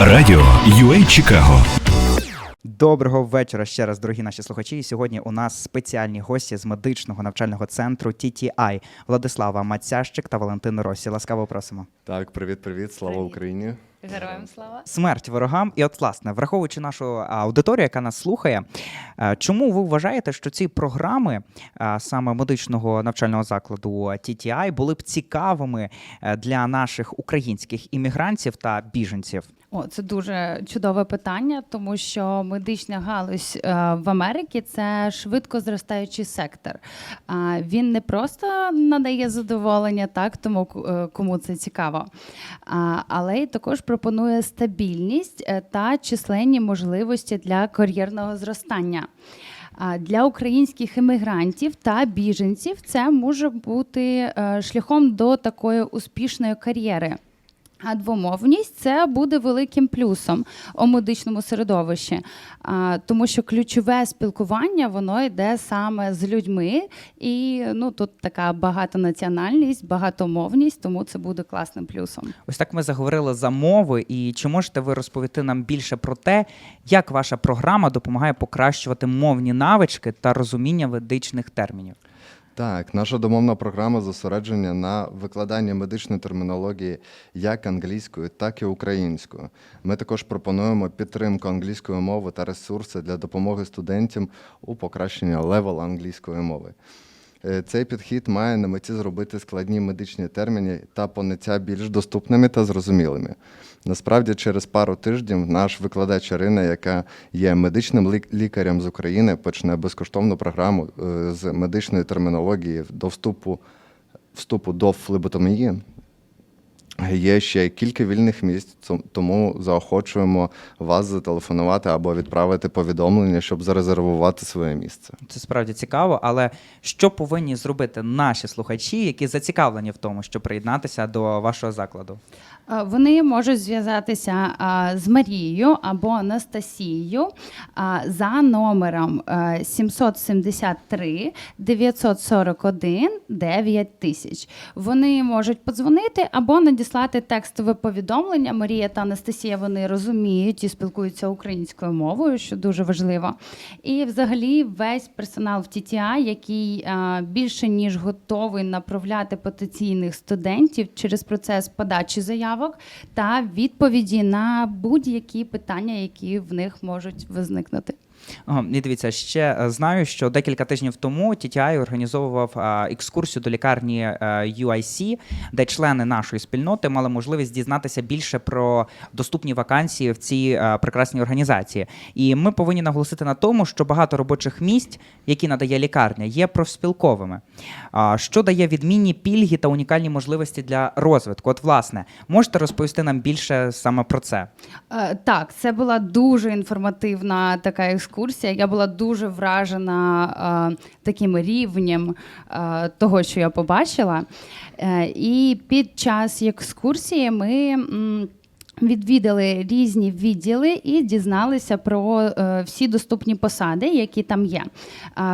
Радіо UA Чикаго. Доброго вечора ще раз, дорогі наші слухачі. І сьогодні у нас спеціальні гості з медичного навчального центру TTI Владислава Мацящик та Валентин Росі. Ласкаво просимо. Так, привіт, привіт, слава Привіт. Україні. Героям слава. Смерть ворогам. І от, власне, враховуючи нашу аудиторію, яка нас слухає, чому ви вважаєте, що ці програми саме медичного навчального закладу TTI були б цікавими е, для наших українських іммігрантів та біженців? О, це дуже чудове питання, тому що медична галузь е, в Америці це швидко зростаючий сектор. Він не просто надає задоволення, так тому е, кому це цікаво, але й також пропонує стабільність е, та численні можливості для кар'єрного зростання. Для українських іммігрантів та біженців це може бути е, шляхом до такої успішної кар'єри. А двомовність це буде великим плюсом у медичному середовищі, тому що ключове спілкування воно йде саме з людьми, і ну тут така багатонаціональність, багатомовність, тому це буде класним плюсом. Ось так ми заговорили за мови. І чи можете ви розповісти нам більше про те, як ваша програма допомагає покращувати мовні навички та розуміння медичних термінів? Так, наша домовна програма зосередження на викладанні медичної термінології як англійською, так і українською. Ми також пропонуємо підтримку англійської мови та ресурси для допомоги студентам у покращенні левел англійської мови. Е, Цей підхід має на меті зробити складні медичні терміни та поняття більш доступними та зрозумілими. Насправді, через пару тижнів наш викладач Ірина, яка є медичним лік- лікарем з України, почне безкоштовну програму е, з медичної термінології до вступу, вступу до флеботомії. Є ще кілька вільних місць, тому заохочуємо вас зателефонувати або відправити повідомлення, щоб зарезервувати своє місце. Це справді цікаво, але що повинні зробити наші слухачі, які зацікавлені в тому, щоб приєднатися до вашого закладу? Е, Вони можуть зв'язатися з Марією або Анастасією за номером е, 773 941 9000. Вони можуть подзвонити або надіслати текстове повідомлення. Марія та Анастасія вони розуміють і спілкуються українською мовою, що дуже важливо. І взагалі весь персонал в TTI, який більше ніж готовий направляти потенційних студентів через процес подачі заявок та відповіді на будь-які питання, які в них можуть виникнути. І дивіться, ще е, знаю, що декілька тижнів тому TTI організовував е, екскурсію до лікарні е, UIC, де члени нашої спільноти мали можливість дізнатися більше про доступні вакансії в цій е, прекрасній організації. І ми повинні наголосити на тому, що багато робочих місць, які надає лікарня, є профспілковими, що дає відмінні пільги та унікальні можливості для розвитку. От, власне, можете розповісти нам більше саме про це? Е, Так, це була дуже інформативна така екскурсія. Я була дуже вражена е, таким рівнем е, того, що я побачила. Е, і під час екскурсії ми. м, Відвідали різні відділи і дізналися про е, всі доступні посади, які там є.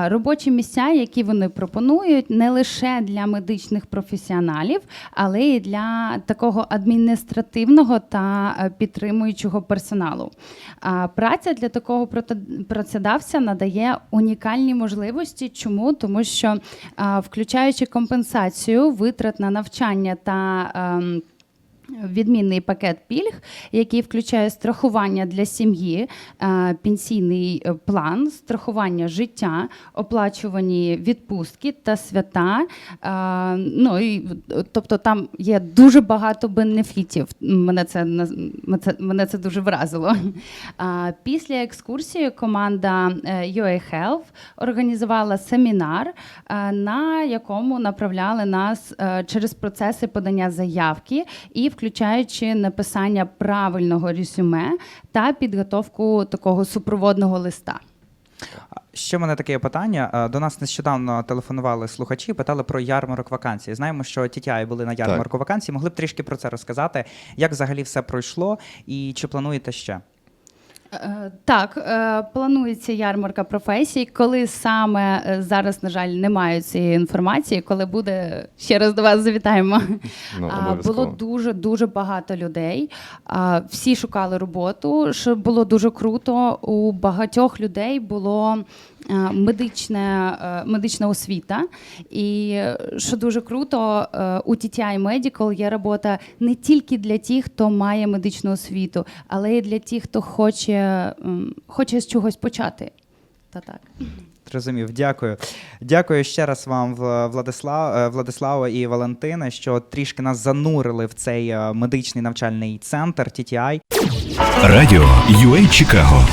Робочі місця, які вони пропонують, не лише для медичних професіоналів, але й для такого адміністративного та е, підтримуючого персоналу. Праця для такого працедавця надає унікальні можливості. Чому? Тому що, включаючи компенсацію витрат на навчання та ем, Відмінний пакет пільг, який включає страхування для сім'ї, е, пенсійний е, план, страхування життя, оплачувані відпустки та свята. Е, Ну і тобто там є дуже багато бенефітів. Мене це мене це, дуже вразило. Після екскурсії команда UA Health організувала семінар, на якому направляли нас через процеси подання заявки і включаючи написання правильного резюме та підготовку такого супроводного листа. Ще в мене таке питання. Е, До нас нещодавно телефонували слухачі, питали про ярмарок вакансій. Знаємо, що TTI були на ярмарку вакансій. Могли б трішки про це розказати, як взагалі все пройшло і чи плануєте ще? Е, Так, е, планується ярмарка професій. Коли саме е, зараз, на жаль, немає цієї інформації, коли буде ще раз до вас завітаємо. Ну, було дуже дуже багато людей. Всі шукали роботу. Що було дуже круто. У багатьох людей було медичне, медична освіта. І що дуже круто, у TTI Medical є робота не тільки для тих, хто має медичну освіту, але й для тих, хто хоче, м, хоче з чогось почати. Та так. Зрозумів, дякую. Дякую ще раз вам, Вла- Владислав, е, Владислава і Валентина, що трішки нас занурили в цей е, медичний навчальний центр TTI. Радіо UA Чикаго